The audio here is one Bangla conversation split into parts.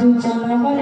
নতুন জানাবার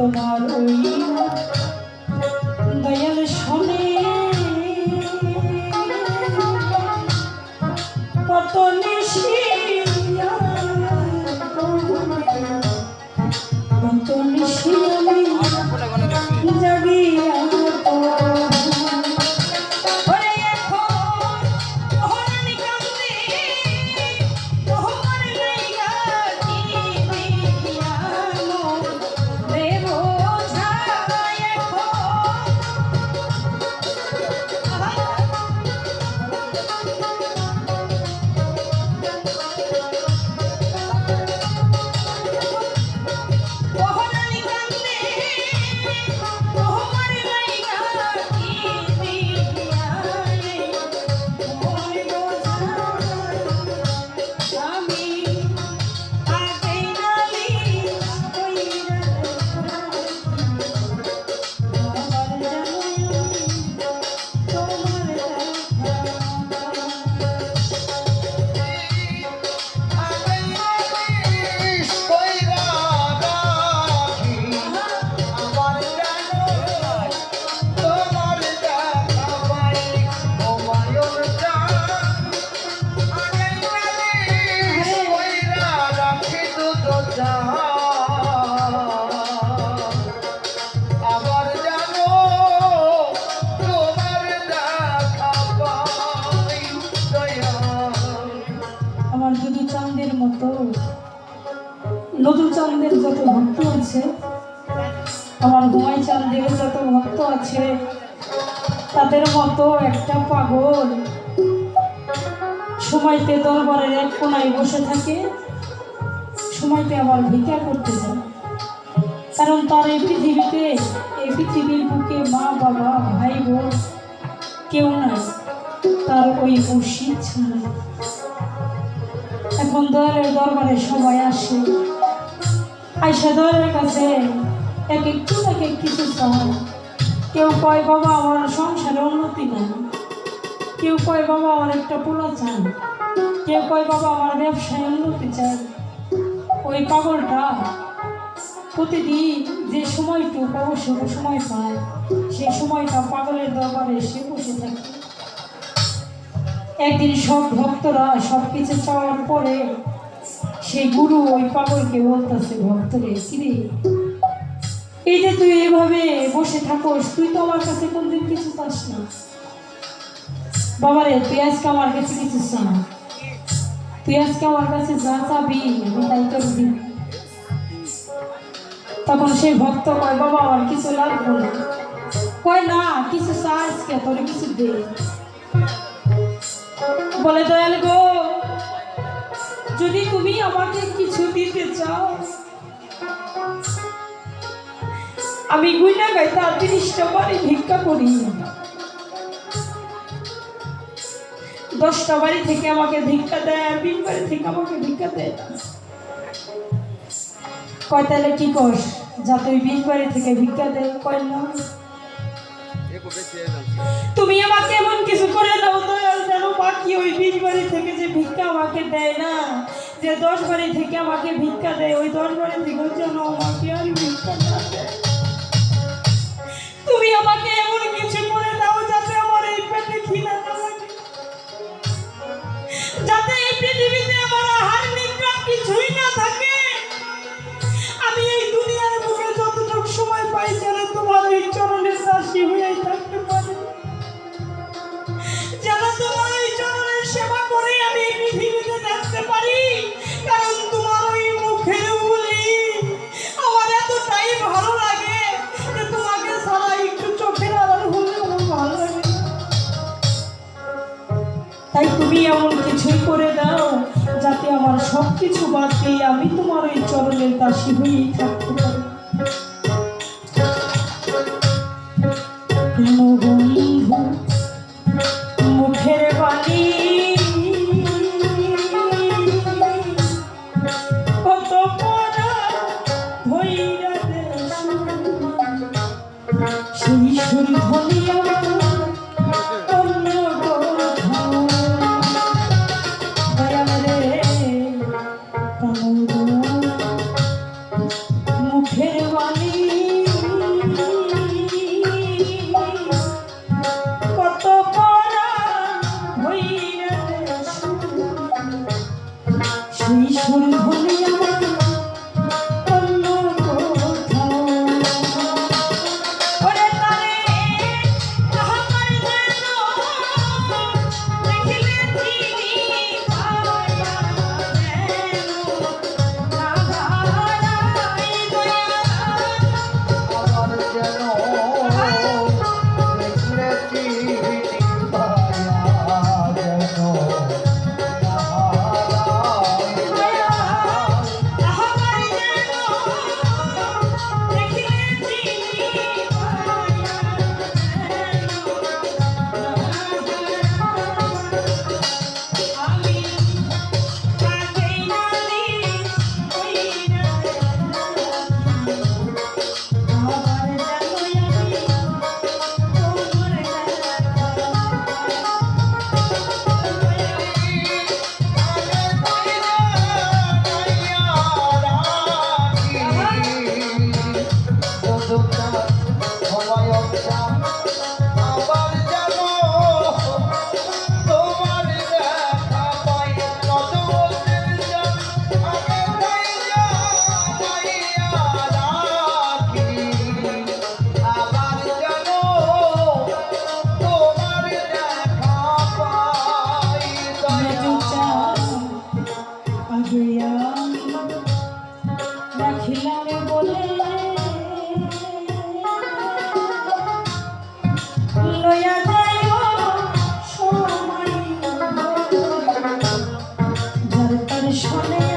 তোমার ওই চাঁদের মতো নদু চাঁদের যত ভক্ত আছে, আমার হুমাই চাঁদের যত ভক্ত আছে, তাদের মতো একটা পাগল সময়তে দরবারের এক কোনায় বসে থাকে, সময়তে আবার ভিক্ষা করতে যায়। কারণ তার এই পৃথিবীতে, এই পৃথিবীর বুকে মা, বাবা, ভাই, বোন কেউ নাই, তার ওই মুর্শিদ ছাড়া। এখন দয়ালের দরবারে সবাই আসে, আইসা দয়ালের কাছে এক একটু এক এক কিছু চায়। কেউ কয়, বাবা, আমার সংসারে উন্নতি নাই। কেউ কয়, বাবা, আমার একটা পোলা চান কেউ কয়, বাবা, আমার ব্যবসায় উন্নতি চাই। ওই পাগলটা প্রতিদিন যে সময়টুকু অবসর সময় পায়। সেই সময়টা পাগলের দরবারে এসে বসে থাকে। একদিন সব ভক্তরা সব কিছু চাওয়ার পরে সেই গুরু ওই পাগলকে বলতেছে, ভক্তরে, কিরে, এই যে তুই এইভাবে বসে থাকোস, তুই তো আমার কাছে কোনদিন কিছু চাস না। বাবারে, তুই আজকে আমার কাছে কিছু চা তুই আজকে আমার কাছে যা চাবি তাই তোর দিবি। তখন সেই ভক্ত কয়, বাবা আমার কিছু লাগবে না। কয়, না, কিছু চা আজকে, তোরে কিছু দে। বলে দয়াল গো যদি তুমি আমাকে কিছু দিতে চাও আমি গুইনা গাই তার তিরিশটা বাড়ি ভিক্ষা করি। দশটা বাড়ি থেকে আমাকে ভিক্ষা দেয় আর বিশ বাড়ি থেকে আমাকে ভিক্ষা দেয়। কয় তাহলে কি কস যা তুই বিশ বাড়ি থেকে ভিক্ষা দেয় কয় না। তুমি আমাকে বাকি ওই বিশ বাড়ি থেকে যে ভিক্ষা আমাকে দেয় না, যে দশ বাড়ি থেকে আমাকে ভিক্ষা দেয়, ওই দশ বাড়ি থেকে যেন আমাকে আর ভিক্ষা না দেয়। তুমি আমাকে এমন কিছু করে দাও যাতে আমার এই পেটে খিদা না লাগে। যাতে এই পৃথিবীতে আমার আহার নিদ্রা কিছুই না তুমি এমন কিছু করে দাও, যাতে আমার সব কিছু বাদ দিয়ে আমি তোমার এই চরণের দাসী হয়েই থাকতে Ishwar.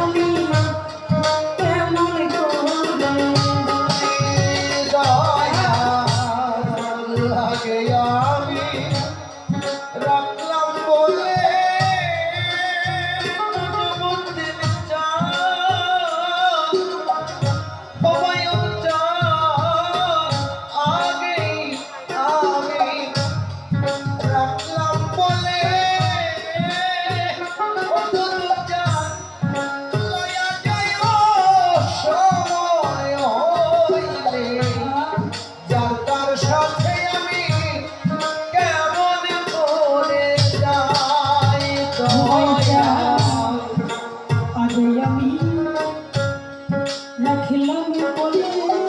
রাখিলাম বলে